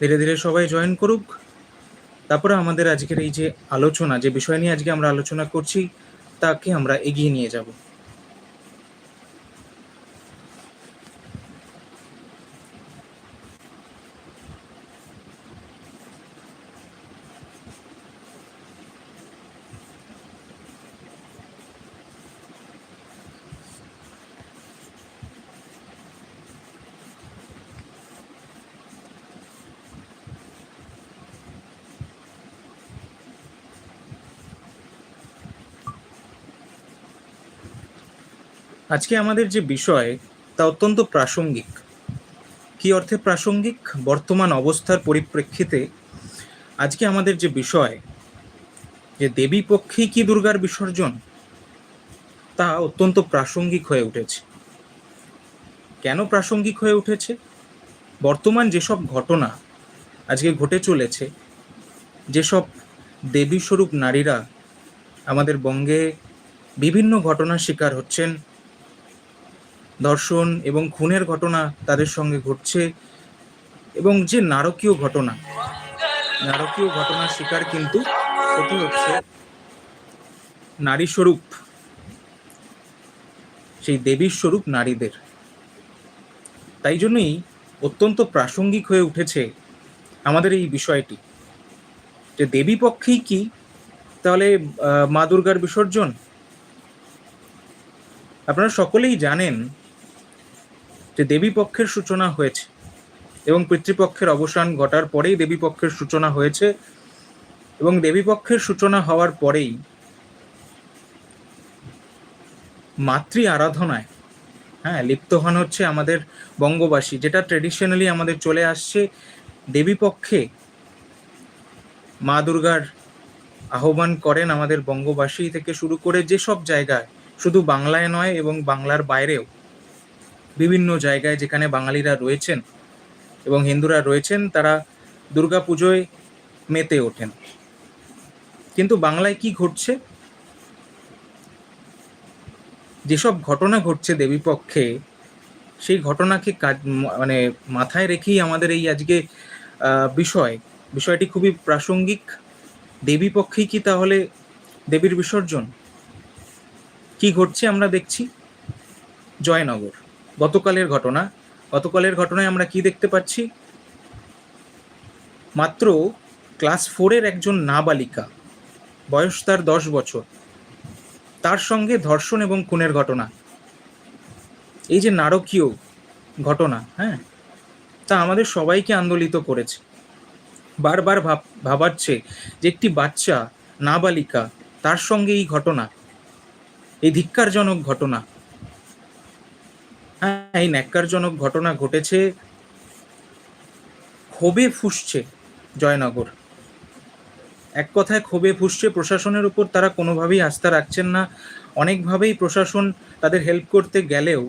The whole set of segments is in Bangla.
ধীরে ধীরে সবাই জয়েন করুক। তারপরে আমাদের আজকের এই যে আলোচনা, যে বিষয় নিয়ে আজকে আমরা আলোচনা করছি, তাকে আমরা এগিয়ে নিয়ে যাব। আজকে আমাদের যে বিষয়, তা অত্যন্ত প্রাসঙ্গিক। কি অর্থে প্রাসঙ্গিক? বর্তমান অবস্থার পরিপ্রেক্ষিতে আজকে আমাদের যে বিষয়, যে দেবী পক্ষেই কি দুর্গার বিসর্জন, তা অত্যন্ত প্রাসঙ্গিক হয়ে উঠেছে। কেন প্রাসঙ্গিক হয়ে উঠেছে? বর্তমান যেসব ঘটনা আজকে ঘটে চলেছে, যেসব দেবী স্বরূপ নারীরা আমাদের বঙ্গে বিভিন্ন ঘটনার শিকার হচ্ছেন ধর্ষণ এবং খুনের ঘটনা তাদের সঙ্গে ঘটছে এবং যে নারকীয় ঘটনা, নারকীয় ঘটনার শিকার কিন্তু হতে হচ্ছে নারী স্বরূপ সেই দেবীর স্বরূপ নারীদের। তাই জন্যই অত্যন্ত প্রাসঙ্গিক হয়ে উঠেছে আমাদের এই বিষয়টি। যে দেবী পক্ষেই কি? তাহলে মা দুর্গার বিসর্জন? আপনারা সকলেই জানেন যে দেবী পক্ষের সূচনা হয়েছে এবং পিতৃপক্ষের অবসান ঘটার পরেই দেবী পক্ষের সূচনা হয়েছে এবং দেবী পক্ষের সূচনা হওয়ার পরেই মাতৃ আরাধনায় হ্যাঁ লিপ্ত হন হচ্ছে আমাদের বঙ্গবাসী, যেটা ট্রেডিশনালি আমাদের চলে আসছে দেবী পক্ষে মা দুর্গার আহ্বান করেন আমাদের বঙ্গবাসী থেকে শুরু করে যেসব জায়গায়, শুধু বাংলায় নয় এবং বাংলার বাইরেও। বিভিন্ন জায়গায় যেখানে বাঙালিরা রয়েছেন এবং হিন্দুরা রয়েছেন, তারা দুর্গা পুজোয় মেতে ওঠেন। কিন্তু বাংলায় কি ঘটছে? যেসব ঘটনা ঘটছে দেবীপক্ষে, সেই ঘটনাকে কাজ মানে মাথায় রেখেই আমাদের এই আজকে বিষয়। বিষয়টি খুবই প্রাসঙ্গিক। দেবী পক্ষেই কি তাহলে দেবীর বিসর্জন? কি ঘটছে আমরা দেখছি। জয়নগর। গতকালের ঘটনা। গতকালের ঘটনায় আমরা কি দেখতে পাচ্ছি? মাত্র ক্লাস ফোরের একজন নাবালিকা, বয়স তার দশ বছর। তার সঙ্গে ধর্ষণ এবং খুনের ঘটনা। এই যে নারকীয় ঘটনা হ্যাঁ তা আমাদের সবাইকে আন্দোলিত করেছে। বারবার ভাব, ভাবাচ্ছে যে একটি বাচ্চা, নাবালিকা, তার সঙ্গে এই ঘটনা, এই ধিক্কারজনক ঘটনা। এই ন্যাক্কারজনক ঘটনা ঘটেছে ক্ষোভে ফুসছে জয়নগর। এক কথায় ক্ষোভে ফুসছে প্রশাসনের উপর তারা কোনোভাবেই আস্থা রাখছেন না। অনেকভাবেই প্রশাসন তাদের হেল্প করতে গেলেও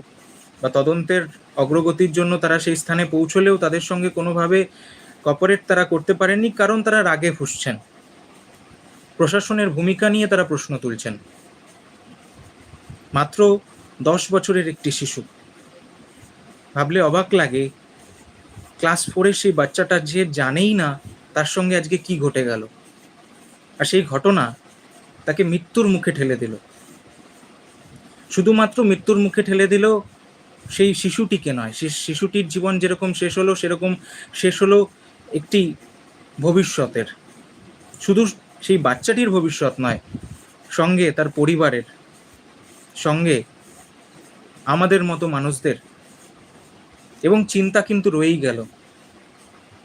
বা তদন্তের অগ্রগতির জন্য তারা সেই স্থানে পৌঁছলেও তাদের সঙ্গে কোনোভাবে কপারেট তারা করতে পারেননি, কারণ তারা রাগে ফুসছেন। প্রশাসনের ভূমিকা নিয়ে তারা প্রশ্ন তুলছেন। মাত্র দশ বছরের একটি শিশু। ভাবলে অবাক লাগে। ক্লাস ফোরের সেই বাচ্চাটা যে জানেই না, তার সঙ্গে আজকে কি ঘটে গেল। আর সেই ঘটনা তাকে মৃত্যুর মুখে ঠেলে দিল। শুধুমাত্র মৃত্যুর মুখে ঠেলে দিল সেই শিশুটিকে নয়, সে শিশুটির জীবন যেরকম শেষ হলো, সেরকম শেষ হলো একটি ভবিষ্যতের। শুধু সেই বাচ্চাটির ভবিষ্যৎ নয়, সঙ্গে তার পরিবারের, সঙ্গে আমাদের মতো মানুষদের এবং চিন্তা কিন্তু রয়েই গেল।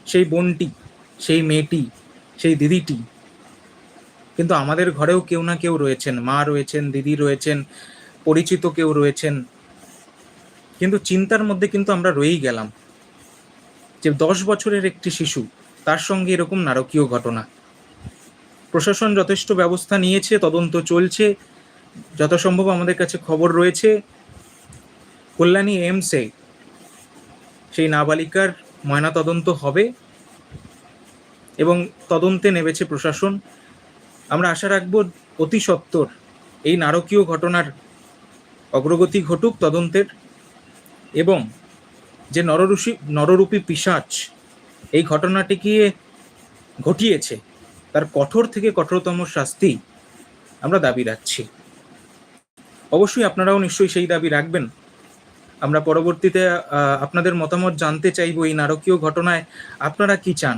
সেই বোনটি, সেই মেয়েটি, সেই দিদিটি। কিন্তু আমাদের ঘরেও কেউ না কেউ রয়েছেন, মা রয়েছেন, দিদি রয়েছেন, পরিচিত কেউ রয়েছেন। কিন্তু চিন্তার মধ্যে কিন্তু আমরা রয়েই গেলাম যে দশ বছরের একটি শিশু, তার সঙ্গে এরকম নারকীয় ঘটনা। প্রশাসন যথেষ্ট ব্যবস্থা নিয়েছে, তদন্ত চলছে যথাসম্ভব আমাদের কাছে খবর রয়েছে। কল্যাণী এমসে সেই নাবালিকার ময়নাতদন্ত হবে এবং তদন্তে নেমেছে প্রশাসন। আমরা আশা রাখব অতি সত্বর এই নারকীয় ঘটনার অগ্রগতি ঘটুক তদন্তের এবং যে নররূষী নররূপী পিশাচ এই ঘটনাটিকে ঘটিয়েছে, তার কঠোর থেকে কঠোরতম শাস্তি আমরা দাবি রাখছি। অবশ্যই আপনারাও নিশ্চয়ই সেই দাবি রাখবেন। আমরা পরবর্তীতে আপনাদের মতামত জানতে চাইব এই নারকীয় ঘটনায়। আপনারা কি চান?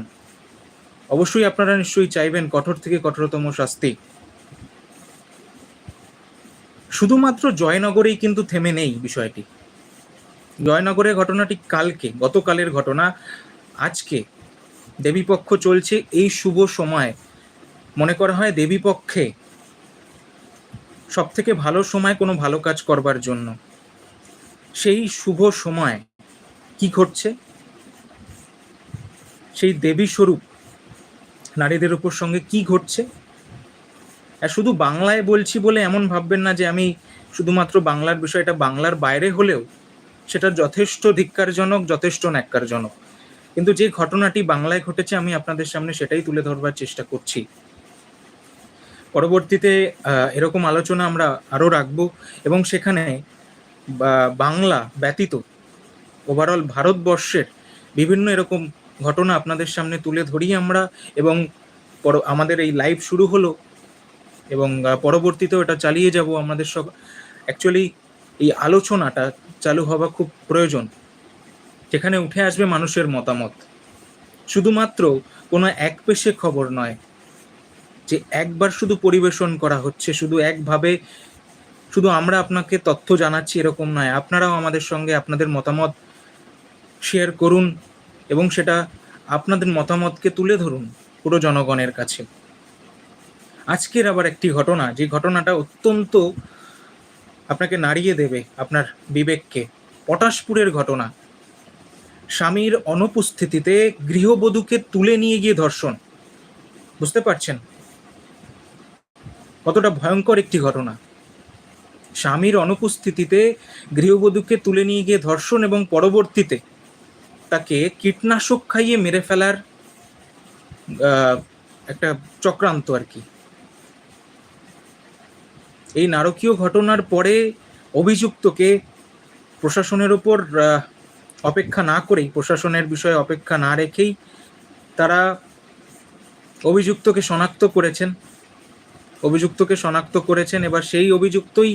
অবশ্যই আপনারা নিশ্চয়ই চাইবেন কঠোর থেকে কঠোরতম শাস্তি। শুধুমাত্র জয়নগরেই কিন্তু থেমে নেই বিষয়টি। জয়নগরের ঘটনাটি কালকে, গতকালের ঘটনা। আজকে দেবীপক্ষ চলছে এই শুভ সময়। মনে করা হয় দেবীপক্ষে সব থেকে ভালো সময় কোনো ভালো কাজ করবার জন্য। সেই শুভ সময় কি ঘটছে? সেই দেবী স্বরূপ নারীদের উপর সঙ্গে কি ঘটছে? আর শুধু বাংলায় বলছি বলে এমন ভাববেন না যে আমি শুধুমাত্র বাংলার বিষয়টা বাংলার বাইরে হলেও সেটা যথেষ্ট ধিক্কারজনক, যথেষ্ট ন্যাক্কারজনক। কিন্তু যে ঘটনাটি বাংলায় ঘটেছে আমি আপনাদের সামনে সেটাই তুলে ধরবার চেষ্টা করছি। পরবর্তীতে এরকম আলোচনা আমরা আরও রাখব এবং সেখানে বাংলা ব্যতীত ওভারঅল ভারতবর্ষের বিভিন্ন এরকম ঘটনা আপনাদের সামনে তুলে ধরি আমরা এবং পর- আমাদের এই লাইভ শুরু হলো এবং পরবর্তীতেও এটা চালিয়ে যাব আমাদের সব অ্যাকচুয়ালি এই আলোচনাটা চালু হওয়া খুব প্রয়োজন। যেখানে উঠে আসবে মানুষের মতামত। শুধুমাত্র কোনো এক পেশে খবর নয়, যে একবার শুধু পরিবেশন করা হচ্ছে, শুধু একভাবে শুধু আমরা আপনাকে তথ্য জানাচ্ছি এরকম নয়, আপনারাও আমাদের সঙ্গে আপনাদের মতামত শেয়ার করুন এবং সেটা আপনাদের মতামতকে তুলে ধরুন পুরো জনগণের কাছে। আজকের আবার একটি ঘটনা, যে ঘটনাটা অত্যন্ত আপনাকে নাড়িয়ে দেবে আপনার বিবেককে। পটাশপুরের ঘটনা। স্বামীর অনুপস্থিতিতে গৃহবধূকে তুলে নিয়ে গিয়ে ধর্ষণ। বুঝতে পারছেন? কতটা ভয়ঙ্কর একটি ঘটনা। স্বামীর অনুপস্থিতিতে গৃহবধূকে তুলে নিয়ে গিয়ে ধর্ষণ এবং পরবর্তীতে তাকে কীটনাশক খাইয়ে মেরে ফেলার একটা চক্রান্ত আর কি। এই নারকীয় ঘটনার পরে অভিযুক্তকে প্রশাসনের ওপর অপেক্ষা না করেই, প্রশাসনের বিষয়ে অপেক্ষা না রেখেই তারা অভিযুক্তকে শনাক্ত করেছেন। অভিযুক্তকে শনাক্ত করেছেন। এবার সেই অভিযুক্তই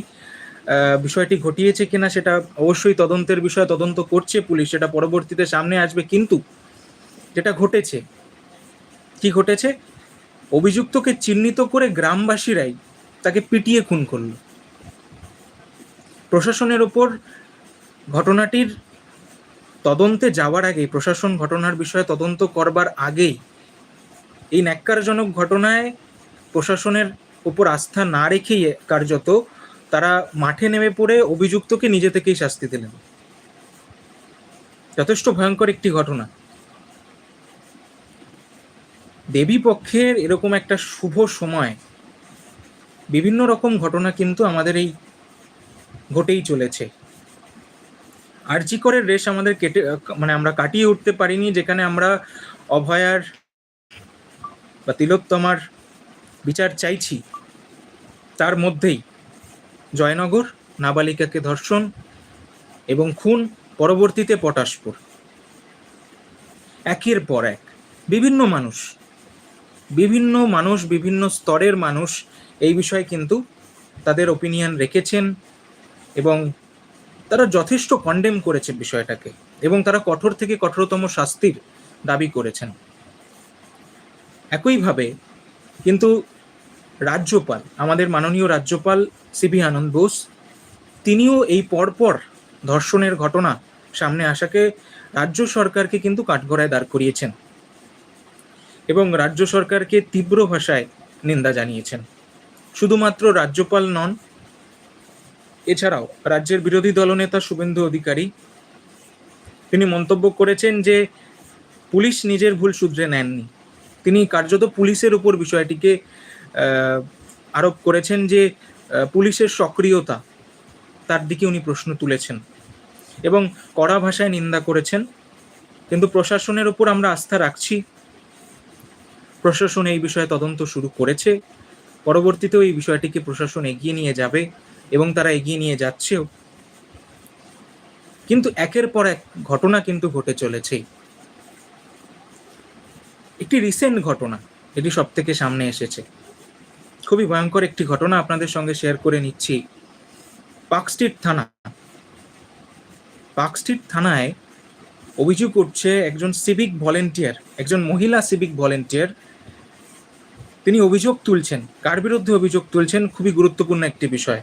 বিষয়টি ঘটিয়েছে কিনা সেটা অবশ্যই তদন্তের বিষয়, তদন্ত করছে পুলিশ, সেটা পরবর্তীতে সামনে আসবে। কিন্তু যেটা ঘটেছে, কি ঘটেছে? অভিযুক্তকে চিহ্নিত করে গ্রামবাসীরাই তাকে পিটিয়ে খুন করল। প্রশাসনের ওপর ঘটনাটির তদন্তে যাওয়ার আগে প্রশাসন ঘটনার বিষয়ে তদন্ত করবার আগেই, এই ন্যাক্কারজনক ঘটনায় প্রশাসনের উপর আস্থা না রেখেই কার্যত তারা মাঠে নেমে পড়ে অভিযুক্তকে নিজে থেকেই শাস্তি দিলেন। যথেষ্ট ভয়ঙ্কর একটি ঘটনা। দেবী পক্ষের এরকম একটা শুভ সময়, বিভিন্ন রকম ঘটনা কিন্তু আমাদের এই ঘটেই চলেছে। আরজিকরের রেশ আমাদের কেটে মানে আমরা কাটিয়ে উঠতে পারিনি, যেখানে আমরা অভয়ার বা তিলোত্তমার বিচার চাইছি, তার মধ্যেই। জয়নগর, নাবালিকাকে ধর্ষণ এবং খুন, পরবর্তীতে পটাশপুর। একের পর এক, বিভিন্ন মানুষ বিভিন্ন মানুষ, বিভিন্ন স্তরের মানুষ এই বিষয়ে কিন্তু তাদের ওপিনিয়ন রেখেছেন এবং তারা যথেষ্ট কন্ডেম করেছে বিষয়টাকে এবং তারা কঠোর থেকে কঠোরতম শাস্তির দাবি করেছেন। একইভাবে কিন্তু রাজ্যপাল, আমাদের মাননীয় রাজ্যপাল সিবি আনন্দ বোস, তিনিও এই পরপর ধর্ষণের ঘটনা সামনে আসাকে রাজ্য সরকারকে কিন্তু কাঠগড়ায় দাঁড় করিয়েছেন এবং রাজ্য সরকারকে তীব্র ভাষায় নিন্দা জানিয়েছেন। শুধুমাত্র রাজ্যপাল নন, এছাড়াও রাজ্যের বিরোধী দলনেতা শুভেন্দু অধিকারী, তিনি মন্তব্য করেছেন যে পুলিশ নিজের ভুল শুধরে নেননি। তিনি কার্যত পুলিশের উপর বিষয়টিকে আরোপ করেছেন যে পুলিশের সক্রিয়তা, তার দিকে উনি প্রশ্ন তুলেছেন এবং কড়া ভাষায় নিন্দা করেছেন। কিন্তু প্রশাসনের ওপর আমরা আস্থা রাখছি। প্রশাসন এই বিষয়ে তদন্ত শুরু করেছে। পরবর্তীতেও এই বিষয়টিকে প্রশাসন এগিয়ে নিয়ে যাবে এবং তারা এগিয়ে নিয়ে যাচ্ছেও। কিন্তু একের পর এক ঘটনা কিন্তু ঘটে চলেছেই একটি রিসেন্ট ঘটনা, এটি সব থেকে সামনে এসেছে। খুবই ভয়ঙ্কর একটি ঘটনা আপনাদের সঙ্গে শেয়ার করে নিচ্ছি। পার্কস্ট্রিট থানা। পার্কস্ট্রিট থানায় অভিযোগ করছে একজন সিভিক ভলেন্টিয়ার একজন মহিলা সিভিক ভলেন্টিয়ার তিনি অভিযোগ তুলছেন। কার বিরুদ্ধে অভিযোগ তুলছেন? খুবই গুরুত্বপূর্ণ একটি বিষয়।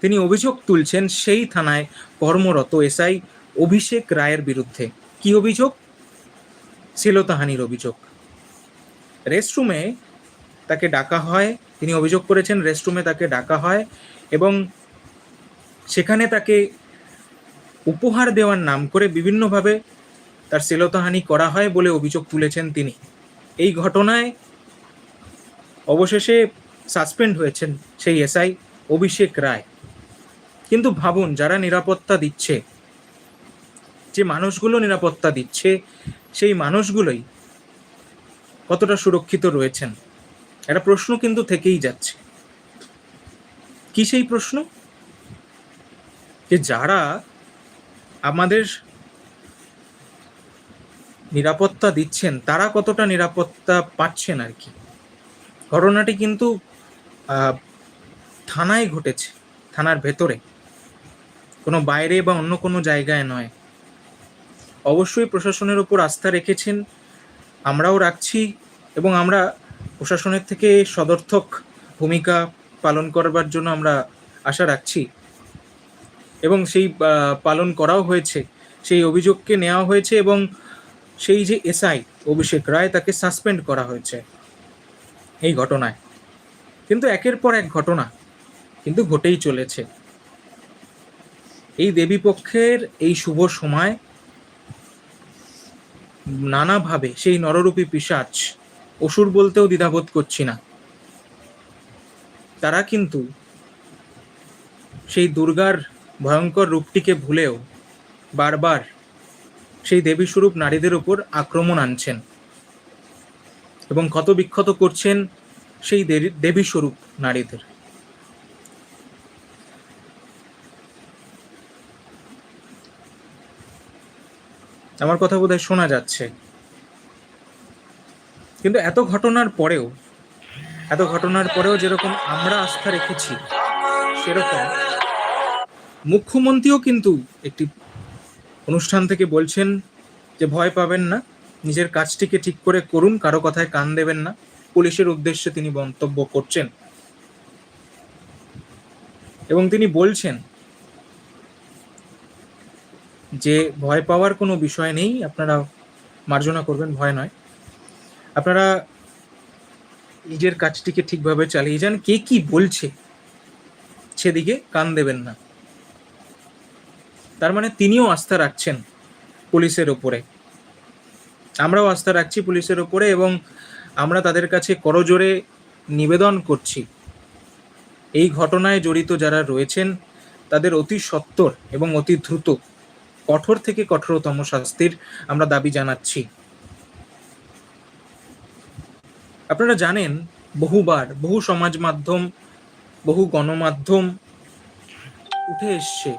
তিনি অভিযোগ তুলছেন সেই থানায় কর্মরত এসআই অভিষেক রায়ের বিরুদ্ধে। কি অভিযোগ? শ্লীলতাহানির অভিযোগ। রেস্টরুমে তাকে ডাকা হয়, তিনি অভিযোগ করেছেন রেস্টরুমে তাকে ডাকা হয় এবং সেখানে তাকে উপহার দেওয়ার নাম করে বিভিন্নভাবে তার শ্লীলতাহানি করা হয় বলে অভিযোগ তুলেছেন তিনি। এই ঘটনায় অবশেষে সাসপেন্ড হয়েছেন সেই এসআই অভিষেক রায়। কিন্তু ভাবুন, যারা নিরাপত্তা দিচ্ছে, যে মানুষগুলো নিরাপত্তা দিচ্ছে, সেই মানুষগুলোই কতটা সুরক্ষিত রয়েছেন? একটা প্রশ্ন কিন্তু থেকেই যাচ্ছে। কি সেই প্রশ্ন? যে যারা আমাদের নিরাপত্তা দিচ্ছেন, তারা কতটা নিরাপত্তা পাচ্ছেন আর কি? ঘটনাটি কিন্তু থানায় ঘটেছে, থানার ভেতরে। কোনো বাইরে বা অন্য কোনো জায়গায় নয়। অবশ্যই প্রশাসনের ওপর আস্থা রেখেছেন, আমরাও রাখছি এবং আমরা প্রশাসনের থেকে সদর্থক ভূমিকা পালন করবার জন্য আমরা আশা রাখছি। এবং সেই পালন করাও হয়েছে। সেই অভিযোগকে নেওয়া হয়েছে এবং সেই যে এসআই অভিষেক রায় তাকে সাসপেন্ড করা হয়েছে এই ঘটনায়। কিন্তু একের পর এক ঘটনা কিন্তু ঘটেই চলেছে। এই দেবীপক্ষের এই শুভ সময় নানাভাবে সেই নররূপী পিসাচ অসুর বলতেও দ্বিধাবোধ করছি না। তারা কিন্তু সেই দুর্গার ভয়ঙ্কর রূপটিকে ভুলেও বারবার সেই দেবী স্বরূপ নারীদের উপর আক্রমণ আনছেন এবং ক্ষত বিক্ষত করছেন সেই দেবী স্বরূপ নারীদের। আমার কথা বোধহয় শোনা যাচ্ছে। কিন্তু এত ঘটনার পরেও, এত ঘটনার পরেও যেরকম আমরা আস্থা রেখেছি, সেরকম মুখ্যমন্ত্রীও কিন্তু একটি অনুষ্ঠান থেকে বলছেন যে ভয় পাবেন না, নিজের কাজটিকে ঠিক করে করুন, কারও কথায় কান দেবেন না। পুলিশের উদ্দেশ্যে তিনি মন্তব্য করছেন। এবং তিনি বলছেন যে ভয় পাওয়ার কোনো বিষয় নেই, আপনারা মার্জনা করবেন, ভয় নয়। আপনারা নিজের কাজটিকে ঠিকভাবে চালিয়ে যান। কে কি বলছে সেদিকে কান দেবেন না। তার মানে তিনিও আস্থা রাখছেন পুলিশের ওপরে। আমরাও আস্থা রাখছি পুলিশের ওপরে এবং আমরা তাদের কাছে করজোরে নিবেদন করছি। এই ঘটনায় জড়িত যারা রয়েছেন, তাদের অতি সত্বর এবং অতি দ্রুত, কঠোর থেকে কঠোরতম শাস্তির আমরা দাবি জানাচ্ছি। আপনারা জানেন, বহুবার বহু সমাজ মাধ্যম বহু গণমাধ্যম উঠে এসছে।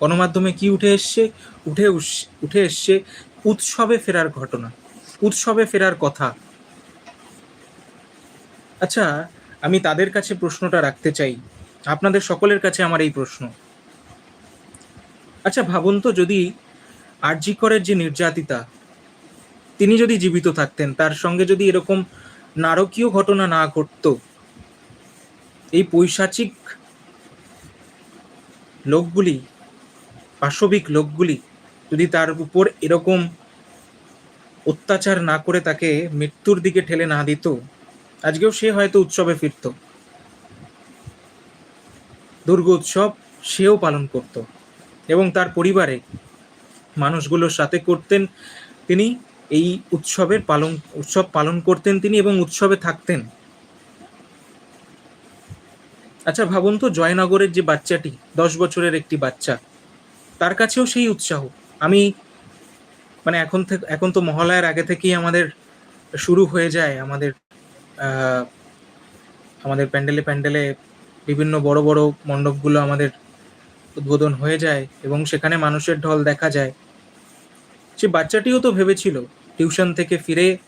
গণমাধ্যমে কি উঠে এসছে? উঠে উঠে এসছে উৎসবে ফেরার ঘটনা। উৎসবে ফেরার কথা। আচ্ছা আমি তাদের কাছে প্রশ্নটা রাখতে চাই। আপনাদের সকলের কাছে আমার এই প্রশ্ন। আচ্ছা ভাবুন তো যদি আরজিকরের যে নির্যাতিতা, তিনি যদি জীবিত থাকতেন, তার সঙ্গে যদি এরকম নারকীয় ঘটনা না ঘটতো। এই পৈশাচিক লোকগুলি, পাশবিক লোকগুলি যদি তার উপর এরকম অত্যাচার না করে তাকে মৃত্যুর দিকে ঠেলে না দিত, আজকেও সে হয়তো উৎসবে ফিরত। দুর্গ উৎসব সেও পালন করত এবং তার পরিবারে মানুষগুলোর সাথে করতেন তিনি এই উৎসবের পালন, উৎসব পালন করতেন তিনি এবং উৎসবে থাকতেন। আচ্ছা ভাবুন তো জয়নগরের যে বাচ্চাটি, দশ বছরের একটি বাচ্চা, তার কাছেও সেই উৎসাহ। আমি মানে এখন থেকে, এখন তো মহালয়ার আগে থেকেই আমাদের শুরু হয়ে যায়, আমাদের আমাদের প্যান্ডেলে প্যান্ডেলে বিভিন্ন বড় বড় মণ্ডপগুলো আমাদের উদ্বোধন হয়ে যায় এবং সেখানে মানুষের ঢল দেখা যায়। সে বাচ্চাটিও তো ভেবেছিল টিউশন থেকে ফিরে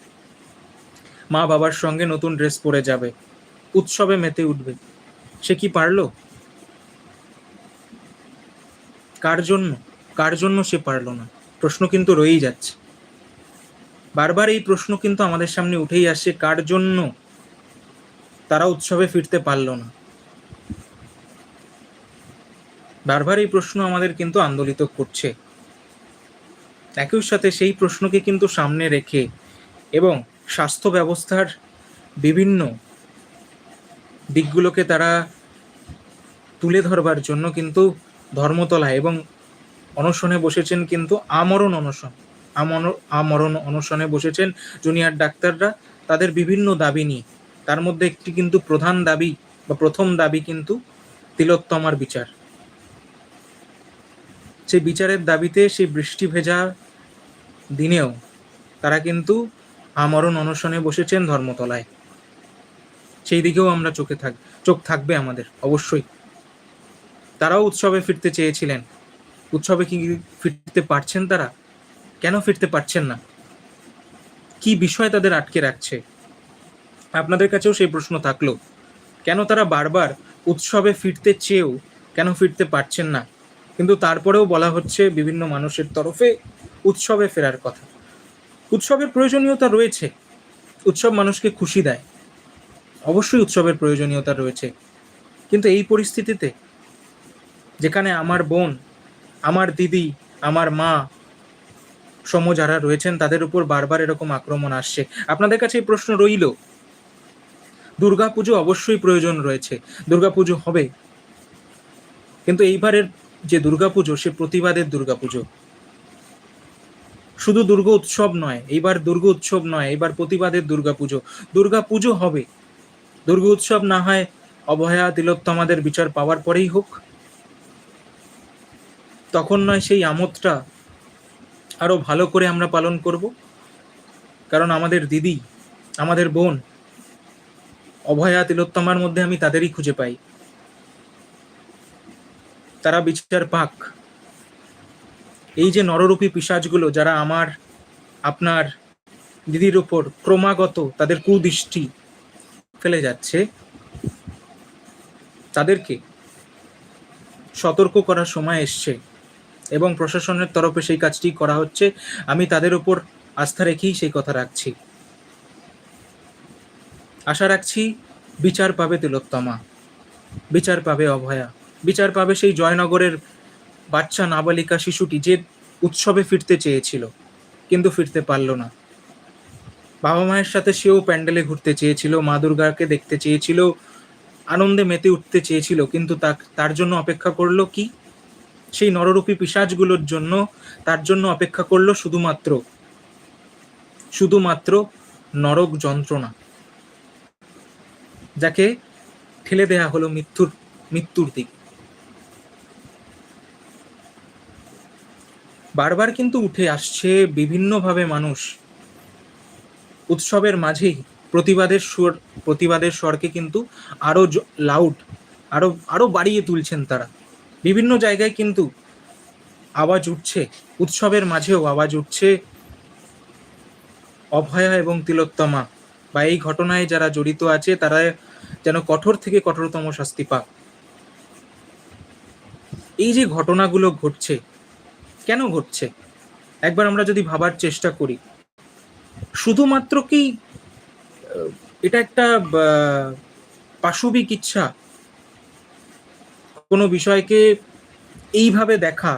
মা বাবার সঙ্গে নতুন ড্রেস পরে যাবে। উৎসবে মেতে উঠবে। সে কি পারল? কার জন্য? কার জন্য সে পারল না? প্রশ্ন কিন্তু রয়েই যাচ্ছে। বারবার এই প্রশ্ন কিন্তু আমাদের সামনে উঠেই আসছে, কার জন্য? তারা উৎসবে ফিরতে পারল না। বারবার এই প্রশ্ন আমাদের কিন্তু আন্দোলিত করছে। একই সাথে সেই প্রশ্নকে কিন্তু সামনে রেখে এবং স্বাস্থ্য ব্যবস্থার বিভিন্ন দিকগুলোকে তারা তুলে ধরবার জন্য কিন্তু ধর্মতলা এবং অনশনে বসেছেন কিন্তু আমরণ অনশন। আমরণ অনশনে বসেছেন জুনিয়র ডাক্তাররা। তাদের বিভিন্ন দাবি নিয়ে। তার মধ্যে একটি কিন্তু প্রধান দাবি বা প্রথম দাবি কিন্তু তিলোত্তমার বিচার। সেই বিচারের দাবিতে সেই বৃষ্টি ভেজা দিনেও তারা কিন্তু আমরণ অনশনে বসেছেন ধর্মতলায়। সেই দিকেও আমরা চোখে থাক, চোখ থাকবে আমাদের, অবশ্যই। তারাও উৎসবে ফিরতে চেয়েছিলেন। উৎসবে কি ফিরতে পারছেন তারা? কেন ফিরতে পারছেন না? কি বিষয় তাদের আটকে রাখছে? আপনাদের কাছেও সেই প্রশ্ন থাকল। কেন তারা বারবার উৎসবে ফিরতে চেয়েও কেন ফিরতে পারছেন না? কিন্তু তারপরেও বলা হচ্ছে বিভিন্ন মানুষের তরফে উৎসবে ফেরার কথা। উৎসবের প্রয়োজনীয়তা রয়েছে। উৎসব মানুষকে খুশি দেয়। অবশ্যই উৎসবের প্রয়োজনীয়তা রয়েছে। কিন্তু এই পরিস্থিতিতে যেখানে আমার বোন, আমার দিদি, আমার মা সম যারা রয়েছেন, তাদের উপর বারবার এরকম আক্রমণ আসছে। আপনাদের কাছে এই প্রশ্ন রইল, দুর্গাপুজো অবশ্যই প্রয়োজন রয়েছে। দুর্গাপুজো হবে। কিন্তু এইবারের যে দুর্গাপুজো, সে প্রতিবাদের দুর্গাপুজো। শুধু দুর্গা উৎসব নয়, এইবার দুর্গা উৎসব নয় এবার প্রতিবাদের দুর্গাপুজো দুর্গাপুজো হবে। দুর্গা উৎসব না হয় অভয়া তিলোত্তমাদের বিচার পাওয়ার পরেই হোক। তখন নয় সেই আমোদটা আরও ভালো করে আমরা পালন করব। কারণ আমাদের দিদি, আমাদের বোন অভয়া তিলোত্তমার মধ্যে আমি তাদেরই খুঁজে পাই। তারা বিচার পাক। এই যে নররূপী পিসাজগুলো যারা আমার, আপনার দিদির উপর ক্রমাগত তাদের কুদৃষ্টি ফেলে যাচ্ছে, তাদেরকে সতর্ক করার সময় এসছে এবং প্রশাসনের তরফে সেই কাজটি করা হচ্ছে। আমি তাদের উপর আস্থা রেখেই সেই কথা রাখছি। আশা রাখছি বিচার পাবে তিলোত্তমা, বিচার পাবে অভয়া, বিচার পাবে সেই জয়নগরের বাচ্চা নাবালিকা শিশুটি যে উৎসবে ফিরতে চেয়েছিল, কিন্তু ফিরতে পারল না। বাবা মায়ের সাথে সেও প্যান্ডেলে ঘুরতে চেয়েছিল, মা দুর্গাকে দেখতে চেয়েছিল, আনন্দে মেতে উঠতে চেয়েছিল, কিন্তু তার জন্য অপেক্ষা করল কি? সেই নররূপী পিসাজগুলোর জন্য, তার জন্য অপেক্ষা করল শুধুমাত্র শুধুমাত্র নরক যন্ত্রণা। যাকে ঠেলে দেয়া হলো মৃত্যুর মৃত্যুর দিকে। বারবার কিন্তু উঠে আসছে বিভিন্নভাবে মানুষ উৎসবের মাঝেই। প্রতিবাদের সুর, প্রতিবাদের স্বরকে কিন্তু আরও লাউড আরও আরও বাড়িয়ে তুলছেন তারা। বিভিন্ন জায়গায় কিন্তু আওয়াজ উঠছে, উৎসবের মাঝেও আওয়াজ উঠছে। অভয়া এবং তিলোত্তমা বা এই ঘটনায় যারা জড়িত আছে, তারা যেন কঠোর থেকে কঠোরতম শাস্তি পাক। এই যে ঘটনাগুলো ঘটছে কেন ঘটছে? একবার আমরা যদি ভাবার চেষ্টা করি। শুধুমাত্র কি এটা একটা পাশবিক ইচ্ছা? কোনো বিষয়কে এইভাবে দেখা,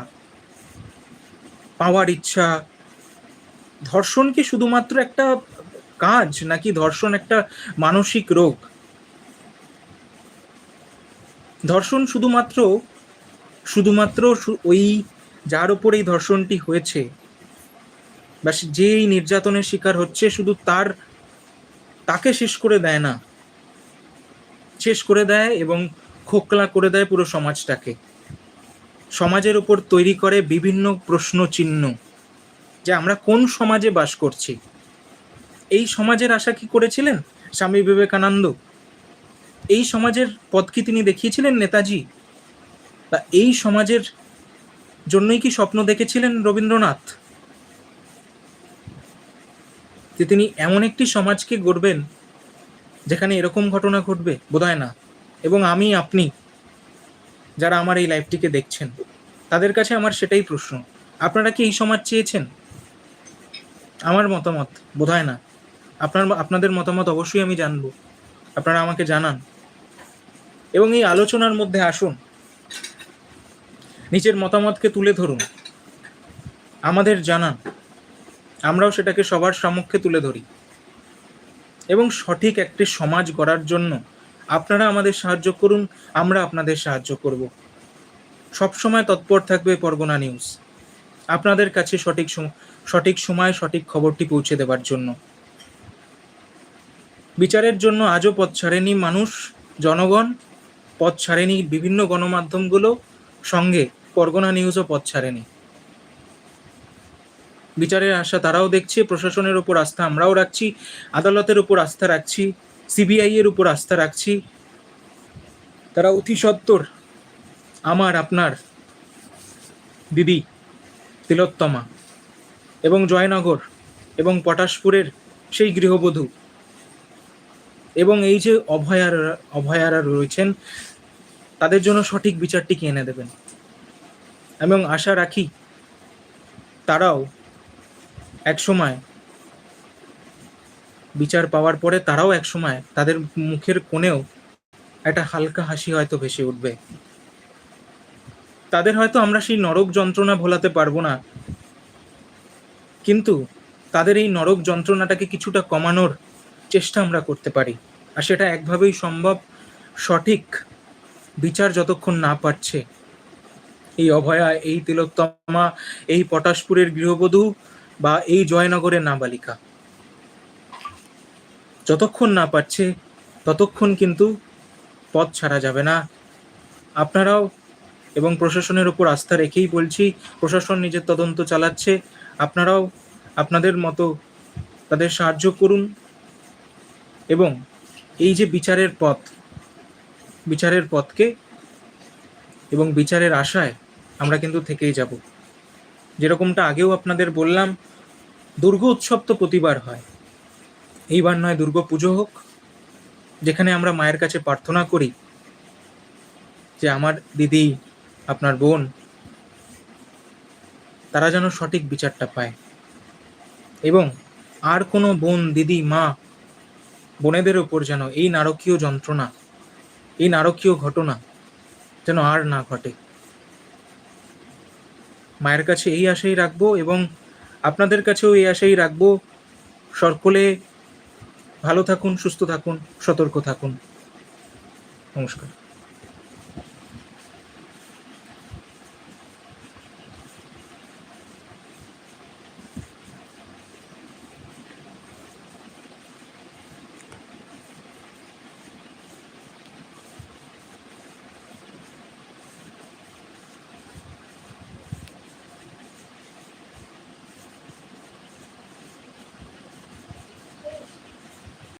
পাওয়ার ইচ্ছা? ধর্ষণ কি শুধুমাত্র একটা কাজ, নাকি ধর্ষণ একটা মানসিক রোগ? ধর্ষণ শুধুমাত্র শুধুমাত্র ওই যার উপর এই ধর্ষণটি হয়েছে। বা যে এই নির্যাতনের শিকার হচ্ছে, শুধু তার, তাকে শেষ করে দেয় না। শেষ করে দেয় এবং খোকলা করে দেয় পুরো সমাজটাকে। সমাজের উপর তৈরি করে বিভিন্ন প্রশ্ন চিহ্ন যে আমরা কোন সমাজে বাস করছি। এই সমাজের আশা কি করেছিলেন স্বামী বিবেকানন্দ? এই সমাজের পথ কি তিনি দেখিয়েছিলেন নেতাজি? বা এই সমাজের জন্যই কি স্বপ্ন দেখেছিলেন রবীন্দ্রনাথ? যে তিনি এমন একটি সমাজকে গড়বেন, যেখানে এরকম ঘটনা ঘটবে, বোধহয় না। এবং আমি, আপনি, যারা আমার এই লাইফটিকে দেখছেন, তাদের কাছে আমার সেটাই প্রশ্ন। আপনারা কি এই সমাজ চেয়েছেন? আমার মতামত, বোধহয় না। আপনার, আপনাদের মতামত অবশ্যই আমি জানব। আপনারা আমাকে জানান। এবং এই আলোচনার মধ্যে আসুন। নিজের মতামতকে তুলে ধরুন। আমাদের জানান। আমরাও সেটাকে সবার সম্মুখে তুলে ধরি। এবং সঠিক একটি সমাজ গড়ার জন্য আপনারা আমাদের সাহায্য করুন, আমরা আপনাদের সাহায্য করব। সবসময় তৎপর থাকবে পরগনা নিউজ। আপনাদের কাছে সঠিক সঠিক সময়, সঠিক খবরটি পৌঁছে দেওয়ার জন্য। বিচারের জন্য আজও পথ ছাড়েনি মানুষ, জনগণ। পথ ছাড়েনি বিভিন্ন গণমাধ্যমগুলো সঙ্গে। পরগনা নিউজও পথ ছাড়েনি। বিচারের আশা তারাও দেখছে, প্রশাসনের উপর আস্থা আমরাও রাখছি, আদালতের উপর আস্থা রাখছি সিবিআই এর উপর আস্থা রাখছি। তারা অতি সত্বর, আমার, আপনার, দিদি, তিলোত্তমা এবং জয়নগর এবং পটাশপুরের সেই গৃহবধূ এবং এই যে অভয়ারা অভয়ারা রয়েছেন, তাদের জন্য সঠিক বিচারটিকে এনে দেবেন? এবং আশা রাখি তারাও এক সময় বিচার পাওয়ার পরে তারাও এক সময় তাদের মুখের কোণেও একটা হালকা হাসি হয়তো ভেসে উঠবে। তাদের হয়তো আমরা সেই নরক যন্ত্রণা ভোলাতে পারব না। কিন্তু তাদের এই নরক যন্ত্রণাটাকে কিছুটা কমানোর চেষ্টা আমরা করতে পারি আর সেটা একভাবেই সম্ভব সঠিক বিচার যতক্ষণ না পাচ্ছে এই অভয়া, এই তিলোত্তমা, এই পটাশপুরের গৃহবধূ বা এই জয়নগরের নাবালিকা। যতক্ষণ না পাচ্ছে ততক্ষণ কিন্তু পথ ছাড়া যাবে না। আপনারাও এবং প্রশাসনের উপর আস্থা রেখেই বলছি, প্রশাসন নিজের তদন্ত চালাচ্ছে। আপনারাও আপনাদের মতো তাদের সাহায্য করুন। এবং এই যে বিচারের পথ, বিচারের পথকে এবং বিচারের আশায় আমরা কিন্তু থেকেই যাব। যেরকমটা আগেও আপনাদের বললাম, দুর্গ উৎসব তো প্রতিবার হয়। এইবার নয় দুর্গা পুজো হোক, যেখানে আমরা মায়ের কাছে প্রার্থনা করি যে আমার দিদি, আপনার বোন, তারা যেন সঠিক বিচারটা পায়। এবং আর কোনো বোন, দিদি, মা, বোনেদের ওপর যেন এই নারকীয় যন্ত্রণা, এই নারকীয় ঘটনা যেন আর না ঘটে। মায়ের কাছে এই আশাই রাখব এবং আপনাদের কাছেও এই আশাই রাখব। সকলে ভালো থাকুন, সুস্থ থাকুন, সতর্ক থাকুন। নমস্কার।